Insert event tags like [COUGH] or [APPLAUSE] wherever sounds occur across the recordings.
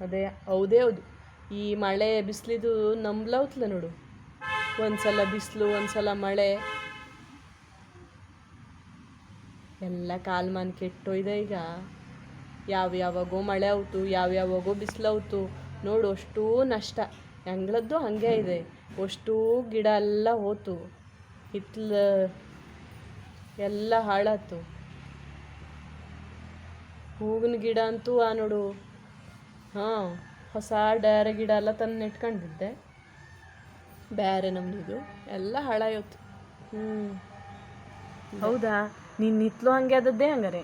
ಅದೇ, ಹೌದೇ ಹೌದು. ಈ ಮಳೆ ಬಿಸಿಲಿದು ನಂಬ್ಲೌತ್ಲ ನೋಡು. ಒಂದ್ಸಲ ಬಿಸಿಲು, ಒಂದ್ಸಲ ಮಳೆ. ಎಲ್ಲ ಕಾಲ್ಮಾನ್ ಕೆಟ್ಟೋಯ್ದೆ ಈಗ. ಯಾವ ಯಾವಾಗೋ ಮಳೆ ಆಯ್ತು ಯಾವ ಯಾವಾಗೋ ಬಿಸಿಲು ಆಯ್ತು ನೋಡು, ಅಷ್ಟೂ ನಷ್ಟ. ಹೆಂಗ್ಳದ್ದು ಹಾಗೆ ಇದೆ. ಅಷ್ಟೂ ಗಿಡ ಎಲ್ಲ ಹೋತು. ಹಿತ್ಲ ಎಲ್ಲ ಹಾಳಾತು. ಹೂವಿನ ಗಿಡ ಅಂತೂ ಆ ನೋಡು. ಹಾಂ, ಹೊಸ ಡೈರೆ ಗಿಡ ಎಲ್ಲ ತಂದು ಇಟ್ಕೊಂಡಿದ್ದೆ ಬೇರೆ ನಮ್ದಿದು ಎಲ್ಲ ಹಾಳಾಯೋತು ಹ್ಞೂ ಹೌದಾ? ನೀನು ನಿತ್ಲು ಹಂಗೆ ಆದದ್ದೇ ಹಂಗಾರೆ?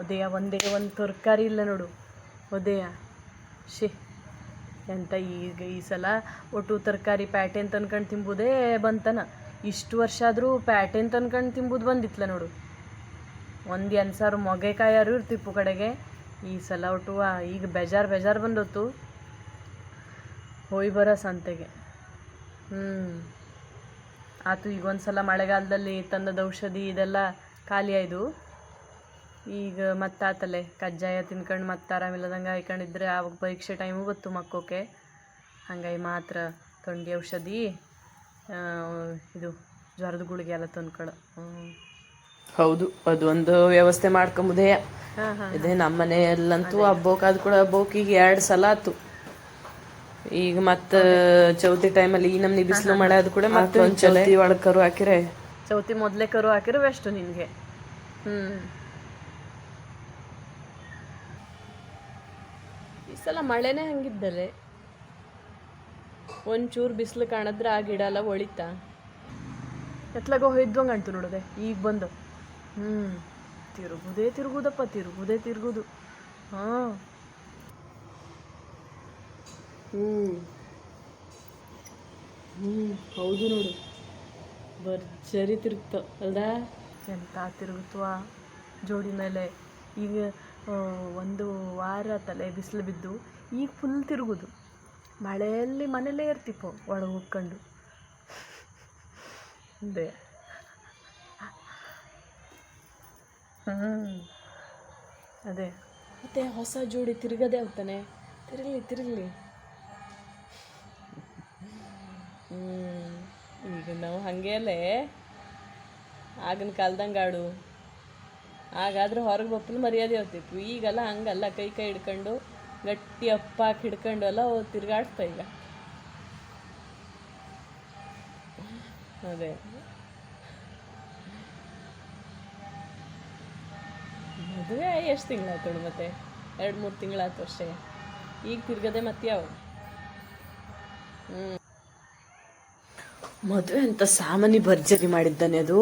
ಒದೆಯ, ಒಂದೇ ಒಂದು ತರಕಾರಿ ಇಲ್ಲ ನೋಡು. ಒದೆಯ. ಶೇ ಎಂತ ಈಗ ಈ ಸಲ ಒಟ್ಟು ತರಕಾರಿ ಪ್ಯಾಟೆನ್ ತನ್ಕೊಂಡು ತಿಂಬುದೇ ಬಂತನ. ಇಷ್ಟು ವರ್ಷ ಆದರೂ ಪ್ಯಾಟೆನ್ ತನ್ಕೊಂಡು ತಿಂಬುದು ಬಂದಿತ್ಲ ನೋಡು. ಒಂದು ಎಂಟು ಸಾವಿರ ಮೊಗೆಕಾಯಾರು ಇರ್ತಿಪ್ಪು ಕಡೆಗೆ. ಈ ಸಲ ಒಟ್ಟು ಈಗ ಬೇಜಾರು ಬೇಜಾರು ಬಂದೊತ್ತು. ಹೋಯ್ ಬರೋ ಸಂತೆಗೆ. ಹ್ಞೂ ಆತು ಈಗ ಒಂದು ಸಲ ಮಳೆಗಾಲದಲ್ಲಿ ತಂದದ ಔಷಧಿ ಇದೆಲ್ಲ ಖಾಲಿ ಆಯ್ದು ಈಗ ಮತ್ತಾತಲೆ ಕಜ್ಜಾಯ ತಿನ್ಕಂಡು ಮತ್ತೆ ಆರಾಮಿಲ್ಲದಂಗೆ ಆಯ್ಕೊಂಡಿದ್ರೆ ಆವಾಗ ಪರೀಕ್ಷೆ ಟೈಮು ಗೊತ್ತು ಮಕ್ಕೋಕೆ. ಹಂಗಾಗಿ ಮಾತ್ರ ತೊಂಡಿ ಔಷಧಿ ಇದು ಜ್ವರದ ಗುಳಿಗೆ ಎಲ್ಲ ತಂದ್ಕೊಳ. ಹೌದು, ಅದು ಒಂದು ವ್ಯವಸ್ಥೆ ಮಾಡ್ಕೊಂಬುದೇ. ಇದೆ ನಮ್ಮ ಮನೆಯಲ್ಲಂತೂ ಹಬ್ಬಕ್ಕಾದ್ ಕೂಡ ಹಬ್ಬಕ್ಕಿಗೆ ಎರಡು ಸಲ ಆತು. ಈಗ ಮತ್ತ ಚೌತಿ ಟೈಮಲ್ಲಿ ಈ ನಮ್ನಿ ಬಿಸಿಲು ಮಳೆ ಅದು ಕೂಡ ಮತ್ತೆ ಒಂದು ಚೌತಿ ಒಳಗೆ ಕರು ಹಾಕಿರೆ. ಚೌತಿ ಮೊದಲೇ ಕರು ಹಾಕಿದ್ರೆ ಬೆಸ್ಟ್ ನಿನಗೆ. ಹ್ಮ್. ಈ ಸಲ ಮಳೆನೇ ಹಂಗಿದ್ದಲೆ. ಒಂಚೂರು ಬಿಸಿಲು ಕಾಣದ್ರೆ ಆ ಗಿಡ ಎಲ್ಲ ಒಳಿತಾ. ಎತ್ಲಾಗ ಹೋಯ್ದಂಗೆ ಅಂಟು ನೋಡದೆ ಈಗ ಬಂದು. ಹ್ಞೂ ತಿರುಗುದೇ ತಿರುಗುದಪ್ಪ ತಿರುಗುದೇ ತಿರುಗುದು. ಹಾಂ. ಹ್ಞೂ ಹ್ಞೂ ಹೌದು ನೋಡು. ಭರ್ಜರಿ ತಿರುಗ್ತ ಅಲ್ದಾ? ಎಂತ ತಿರುಗುತ್ತವ ಜೋಡಿ ಮೇಲೆ. ಈಗ ಒಂದು ವಾರ ತಲೆ ಬಿಸಿಲು ಬಿದ್ದು ಈಗ ಫುಲ್ ತಿರುಗುದು. ಮಳೆಯಲ್ಲಿ ಮನೇಲೇ ಇರ್ತಿಪ್ಪ ಒಳಗೆ ಹೋಗ್ಕೊಂಡು [LAUGHS] ಅದೇ ಹ್ಞೂ ಅದೇ. ಮತ್ತೆ ಹೊಸ ಜೋಡಿ ತಿರುಗದೆ ಹೋಗ್ತಾನೆ. ತಿರುಗಲಿ ತಿರುಗಲಿ. ಈಗ ನಾವು ಹಂಗೇಲೆ ಆಗಿನ ಕಾಲ್ದಂಗೆ ಆಡು. ಹಾಗಾದ್ರೆ ಹೊರಗೆ ಬಪ್ಪಲು ಮರ್ಯಾದೆ ಹೋಗ್ತಿತ್ತು. ಈಗೆಲ್ಲ ಹಂಗಲ್ಲ. ಕೈ ಕೈ ಹಿಡ್ಕೊಂಡು ಗಟ್ಟಿ ಅಪ್ಪ ಹಾಕಿ ಹಿಡ್ಕೊಂಡು ಎಲ್ಲ ತಿರ್ಗಾಡ್ತಾ ಈಗ. ಅದೇ. ಮದುವೆ ಎಷ್ಟು ತಿಂಗಳಾಯ್ತು ನೋಡು ಮತ್ತೆ? ಎರಡು ಮೂರು ತಿಂಗಳಾಯ್ತು ಅಷ್ಟೇ. ಈಗ ತಿರ್ಗದೆ ಮತ್ತೆ ಯಾವ ಮದುವೆ ಅಂತ ಸಾಮಾನ್ಯ ಭರ್ಜರಿ ಮಾಡಿದ್ದಾನೆ ಅದು.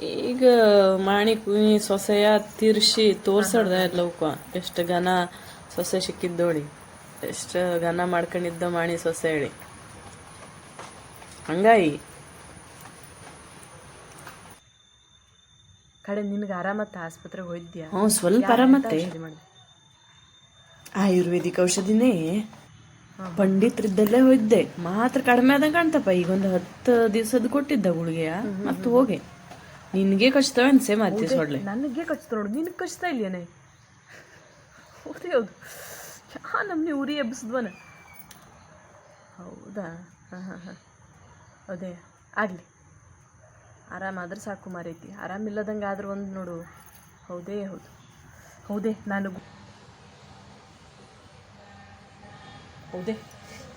ಈಗ ಮಾಣಿ ಕುಣಿ ಸೊಸೆಯ ತಿರ್ಸಿ ತೋರ್ಸಡ್ದ ಎಲ್ಲವಕ್ಕ ಎಷ್ಟು ಘನ ಸೊಸೆ ಸಿಕ್ಕಿದ್ದೋಳಿ. ಎಷ್ಟು ಘನ ಮಾಡ್ಕೊಂಡಿದ್ದ ಮಾಣಿ ಸೊಸೆ ಹೇಳಿ. ಹಂಗಾಯಿ. ಕಡೆ ನಿನಗೆ ಆರಾಮತ್ತ ಆಸ್ಪತ್ರೆಗೆ ಹೋಯ್ದ್ಯಾ ಹ್ಞೂ ಸ್ವಲ್ಪ ಆರಾಮತ್ತೆ ಆಯುರ್ವೇದಿಕ್ ಔಷಧಿನೇ ಪಂಡಿತರಿದ್ದಲ್ಲೇ ಹೋಯ್ದೆ ಮಾತ್ರ ಕಡಿಮೆ ಆದಂಗೆ ಕಾಣ್ತಪ್ಪ. ಈಗ ಒಂದು ಹತ್ತು ದಿವಸದ ಕೊಟ್ಟಿದ್ದ ಗುಳಿಗೆಯ. ಮತ್ತೆ ಹೋಗೆ. ನಿನಗೆ ಕಚ್ತವೆ ಅನ್ಸೆ ಮತ್ತೆ ಸೊಳ್ಳೆ. ನನಗೆ ಕಚ್ತ ನೋಡು. ನಿನಗೆ ಕಚ್ತಾ ಇಲ್ಲೇನೆ? ಹೌದು ಹೌದು. ಯಾ ನಮ್ನಿ ಉರಿ ಎಬ್ಬಿಸಿದ್ವನ. ಹೌದಾ? ಹಾಂ ಹಾಂ ಹಾಂ. ಅದೇ ಆಗಲಿ. ಆರಾಮಾದ್ರೆ ಸಾಕು ಮಾರೈತಿ. ಆರಾಮಿಲ್ಲದಂಗೆ ಆದ್ರೆ ಒಂದು ನೋಡು. ಹೌದೇ ಹೌದು. ಹೌದೇ, ನಾನು ಹೌದೇ.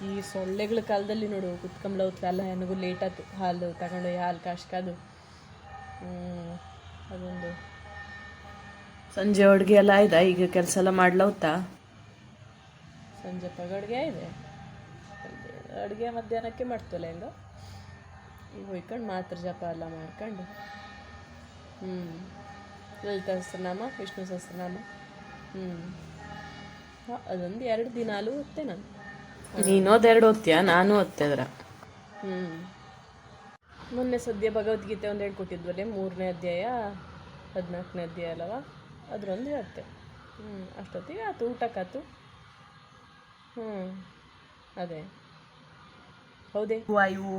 ಈ ಸೊಳ್ಳೆಗಳ ಕಾಲದಲ್ಲಿ ನೋಡು ಕುತ್ಕೊಂಬ್ಲವತ್ತಲ್ಲ ನನಗೂ ಲೇಟ್ ಆಯ್ತು. ಹಾಲು ತಗೊಂಡು ಹಾಲು ಕಾಶ್ಕಾದು ಅದೊಂದು. ಸಂಜೆ ಅಡುಗೆ ಎಲ್ಲ ಆಯ್ತಾ? ಈಗ ಕೆಲಸ ಎಲ್ಲ ಮಾಡ್ಲೌತ ಸಂಜೆ ತಗ ಅಡುಗೆ ಇದೆ. ಅಡುಗೆ ಮಧ್ಯಾಹ್ನಕ್ಕೆ ಮಾಡ್ತಲ್ಲ ಹೆಂಗ? ಈಗ ಹೋಯ್ಕೊಂಡು ಮಾತ್ರ ಜಪ ಎಲ್ಲ ಮಾಡ್ಕೊಂಡು. ಹ್ಞೂ ಲಲಿತ ಸಹಸ್ರನಾಮ ವಿಷ್ಣು ಸಹಸ್ರನಾಮ. ಹ್ಞೂ ಅದೊಂದು ಎರಡು ದಿನಾಲು ಓದ್ತೆ ನಾನು. ನೀನು ಎರಡು ಓದ್ತೀಯ ನಾನು ಓದ್ತೆ ಅದರ ಹ್ಞೂ ಮೊನ್ನೆ ಸದ್ಯ ಭಗವದ್ಗೀತೆ ಒಂದು ಹೇಳ್ಕೊಟ್ಟಿದ್ವಲ್ಲೇ ಮೂರನೇ ಅಧ್ಯಾಯ ಹದಿನಾಲ್ಕನೇ ಅಧ್ಯಾಯ ಅಲ್ಲವ? ಅದರೊಂದು ಹೇಳ್ತೆ. ಹ್ಞೂ ಅಷ್ಟೊತ್ತಿಗೆ ಆತು ಊಟಕ್ಕಾತು. ಹ್ಞೂ ಅದೇ. ಹೌದೇ? ಇವು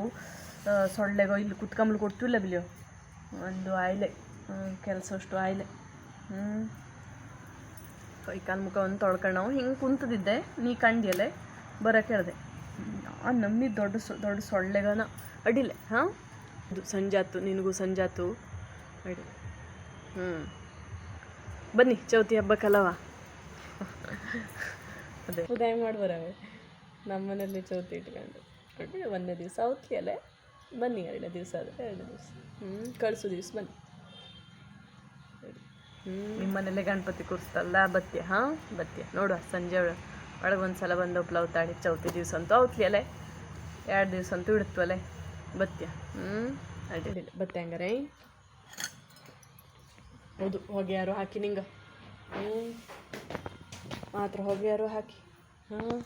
ಸೊಳ್ಳೆಗೋ ಇಲ್ಲಿ ಕುತ್ಕಂಬಲು ಕೊಡ್ತಿಲ್ಲ ಬಿಲಿಯೋ ಒಂದು ಆಯ್ಲೆ. ಕೆಲಸ ಅಷ್ಟು ಆಯ್ಲೆ. ಹ್ಞೂ ಕೈ ಕಾಲು ಮುಖ ಒಂದು ತೊಳ್ಕೊಂಡು ನಾವು. ಹಿಂಗೆ ಕುಂತದಿದ್ದೆ. ನೀ ಕಂಡಿಯಲೆ? ಬರೋಕೆ ಹೇಳ್ದೆ. ಆ ನಮ್ಮಿ ದೊಡ್ಡ ಸೊ, ದೊಡ್ಡ ಸೊಳ್ಳೆಗನ ಅಡಿಲೆ. ಹಾಂ? ಇದು ಸಂಜಾತು, ನಿನಗೂ ಸಂಜಾತು. ಅಡಿ. ಹ್ಞೂ ಬನ್ನಿ, ಚೌತಿ ಹಬ್ಬಕ್ಕಲ್ಲವ ಅದೇ. ಉದಯ ಮಾಡಿ ಬರವೆ ನಮ್ಮ ಮನೇಲಿ ಚೌತಿ ಇಟ್ಕೊಂಡು. ಅದೇ ಒಂದನೇ ದಿವಸ ಅವತ್ತಿ ಅಲ್ಲೇ ಬನ್ನಿ ಎರಡನೇ ದಿವಸ ಆದರೆ ಎರಡನೇ ದಿವಸ. ಹ್ಞೂ ಕಳಿಸೋ ದಿವಸ, ಬನ್ನಿ. ನಿಮ್ಮ ಮನೇಲೆ ಗಣಪತಿ ಕೂರಿಸ್ತಲ್ಲ ಬತ್ತೆ ಹಾಂ? ಬತ್ತೆ ನೋಡುವ, ಸಂಜೆ ಒಳಗೆ. ಒಂದು ಸಲ ಬಂದು ಪ್ಲವ್ ತಾಡಿ ಚೌತಿ ದಿವಸ ಅಂತೂ ಅವತ್ಲಿ ಅಲ್ಲೇ ಎರಡು ದಿವಸ ಅಂತೂ ಇಡುತ್ತವಲ್ಲೇ ಬತ್ತೆ ಹ್ಞೂ ಅಡ್ಡಿಲ್ಲ ಬತ್ತೆ ಹಂಗಾರೆ. ಹೌದು, ಹೊಗೆ ಯಾರು ಹಾಕಿ ನಿಂಗೆ. ಹ್ಞೂ ಮಾತ್ರ ಹೊಗೆ ಯಾರು ಹಾಕಿ. ಹಾಂ?